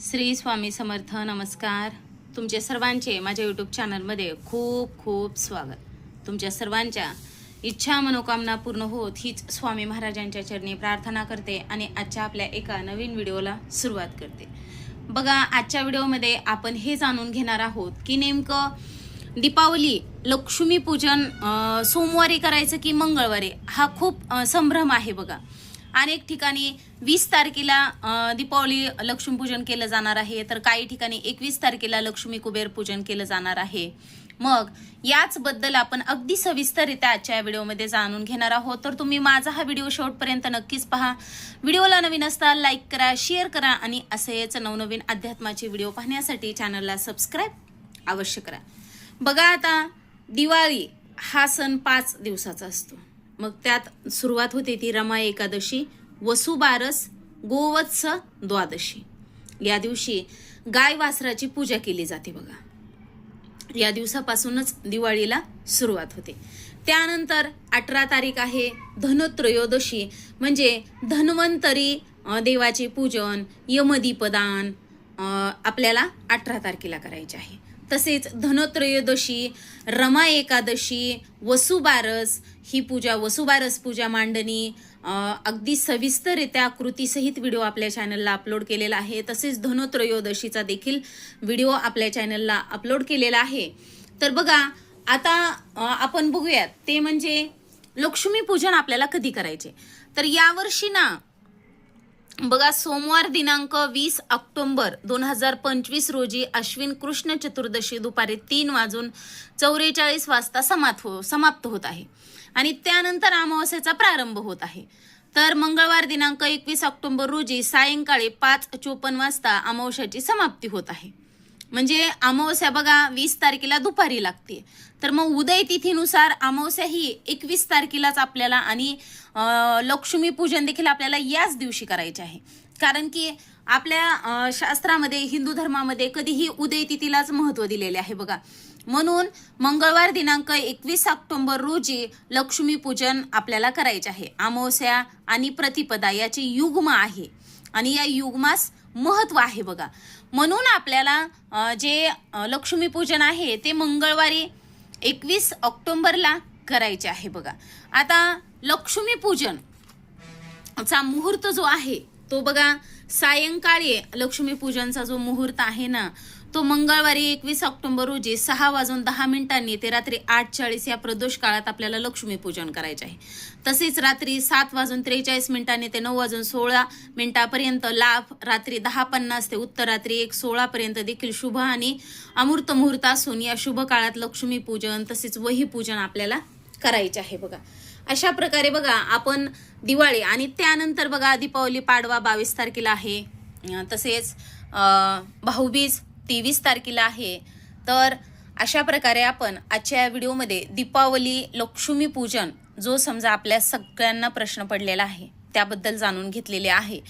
श्री स्वामी समर्थ नमस्कार. तुमचे सर्वांचे माझ्या यूट्यूब चॅनलमध्ये खूप खूप स्वागत. तुमच्या सर्वांच्या इच्छा मनोकामना पूर्ण होत हीच स्वामी महाराजांच्या चरणी प्रार्थना करते आणि आजच्या आपल्या एका नवीन व्हिडिओला सुरुवात करते. बघा आजच्या व्हिडिओमध्ये आपण हे जाणून घेणार आहोत की नेमकं दीपावली लक्ष्मीपूजन सोमवारी करायचं की मंगळवारी? हा खूप संभ्रम आहे बघा. अनेक ठिकाणी वीस तारखेला दीपावली लक्ष्मीपूजन केलं जाणार आहे. तर काही ठिकाणी एकवीस तारखेला लक्ष्मी कुबेर पूजन केलं जाणार आहे. मग याचबद्दल आपण अगदी सविस्तररित्या आजच्या या व्हिडिओमध्ये जाणून घेणार आहोत. तर तुम्ही माझा हा व्हिडिओ शेवटपर्यंत नक्कीच पहा. व्हिडिओला नवीन असता लाईक करा शेअर करा आणि असेच नवनवीन अध्यात्माचे व्हिडिओ पाहण्यासाठी चॅनलला सबस्क्राईब अवश्य करा. बघा आता दिवाळी हा सण पाच दिवसाचा असतो. मग त्यात सुरुवात होते ती रमा एकादशी वसुबारस गोवत्स द्वादशी. या दिवशी गाय वासराची पूजा केली जाते बघा. या दिवसापासूनच दिवाळीला सुरुवात होते. त्यानंतर अठरा तारीख आहे धनत्रयोदशी म्हणजे धन्वंतरी देवाचे पूजन यमदीपदान आपल्याला अठरा तारखेला करायचे आहे. तसेच धनत्रयोदशी रमा एकादशी वसुबारस ही पूजा वसुबारस पूजा मांडणी अगदी सविस्तररित्या कृतीसहित व्हिडिओ आपल्या चॅनलला अपलोड केलेला आहे. तसेच धनोत्रयोदशीचा देखील व्हिडिओ आपल्या चॅनलला अपलोड केलेला आहे. तर बघा आता आपण बघूयात ते म्हणजे लक्ष्मीपूजन आपल्याला कधी करायचे? तर यावर्षी ना बघा सोमवार दिनांक वीस ऑक्टोंबर दोन हजार पंचवीस रोजी अश्विन कृष्ण चतुर्दशी दुपारी तीन वाजून चौवेचाळीस वाजता समाप्त हो समाप्त होत आहे. आणि त्यानंतर अमावस्येचा प्रारंभ होत आहे. तर मंगळवार दिनांक एकवीस ऑक्टोंबर रोजी सायंकाळी पाच चोपन्न वाजता अमावस्याची समाप्ती होत आहे. म्हणजे अमावस्या बघा वीस तारखेला दुपारी लागते. तर मग उदय तिथीनुसार अमावस्या ही एकवीस तारखेलाच आपल्याला आणि लक्ष्मी लक्ष्मीपूजन देखील आपल्याला याच दिवशी करायचे आहे. कारण की आपल्या शास्त्रामध्ये हिंदू धर्मामध्ये कधीही उदय तिथीलाच महत्त्व दिलेले आहे बघा. म्हणून मंगळवार दिनांक एकवीस ऑक्टोंबर रोजी लक्ष्मीपूजन आपल्याला करायचे आहे. अमावस्या आणि प्रतिपदा याची युग्म आहे. आणि या युग्मास महत्त्व आहे बघा. म्हणून आपल्याला जे लक्ष्मीपूजन आहे ते मंगळवारी एकवीस ऑक्टोंबरला करायचे आहे बघा. आता लक्ष्मीपूजन चा मुहूर्त जो आहे तो बघा सायंकाळी लक्ष्मीपूजनचा जो मुहूर्त आहे ना तो मंगळवारी एकवीस ऑक्टोबर रोजी सहा वाजून दहा मिनिटांनी ते रात्री आठ चाळीस या प्रदोष काळात आपल्याला लक्ष्मीपूजन करायचे आहे. तसेच रात्री सात वाजून त्रेचाळीस मिनिटांनी ते नऊ वाजून सोळा मिनिटापर्यंत लाभ रात्री दहा पन्नास ते उत्तर रात्री एक सोळापर्यंत देखील शुभ आणि अमूर्त मुहूर्त असून या शुभ काळात लक्ष्मीपूजन तसेच वहीपूजन आपल्याला करायचे आहे बघा. अशा प्रकारे बघा आपण दिवाळी आणि त्यानंतर बघा दीपावली पाडवा बावीस तारखेला आहे. तसेच भाऊबीज तेवीस तारखेला आहे. तर अशा प्रकारे आपण आजच्या या व्हिडिओमध्ये दीपावली लक्ष्मीपूजन जो समजा आपल्या सगळ्यांना प्रश्न पडलेला आहे त्याबद्दल जाणून घेतलेले आहे.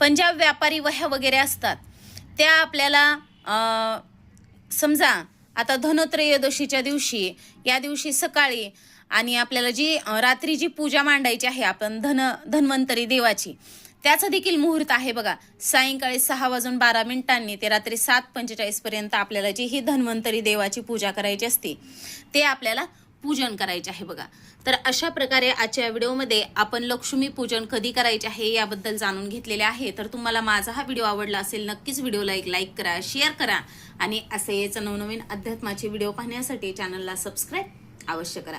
पण ज्या व्यापारी वह्या वगैरे असतात त्या आपल्याला समजा आता धनत्रयोदशीच्या दिवशी या दिवशी सकाळी आणि आपल्याला जी रात्री जी पूजा मांडायची आहे आपण धन धन्वंतरी देवाची त्याचं देखील मुहूर्त आहे बघा. सायंकाळी सहा वाजून बारा मिनिटांनी ते रात्री सात पंचेचाळीस पर्यंत आपल्याला जी ही धन्वंतरी देवाची पूजा करायची असते ते आपल्याला पूजन करायचे आहे बघा. तर अशा प्रकारे आजच्या व्हिडिओमध्ये आपण लक्ष्मी पूजन कधी करायचे आहे याबद्दल जाणून घेतलेले आहे. तर तुम्हाला माझा हा व्हिडिओ आवडला असेल नक्कीच व्हिडिओला एक लाईक करा शेअर करा आणि असेच नवनवीन अध्यात्माचे व्हिडिओ पाहण्यासाठी चॅनलला सबस्क्राईब अवश्य करा.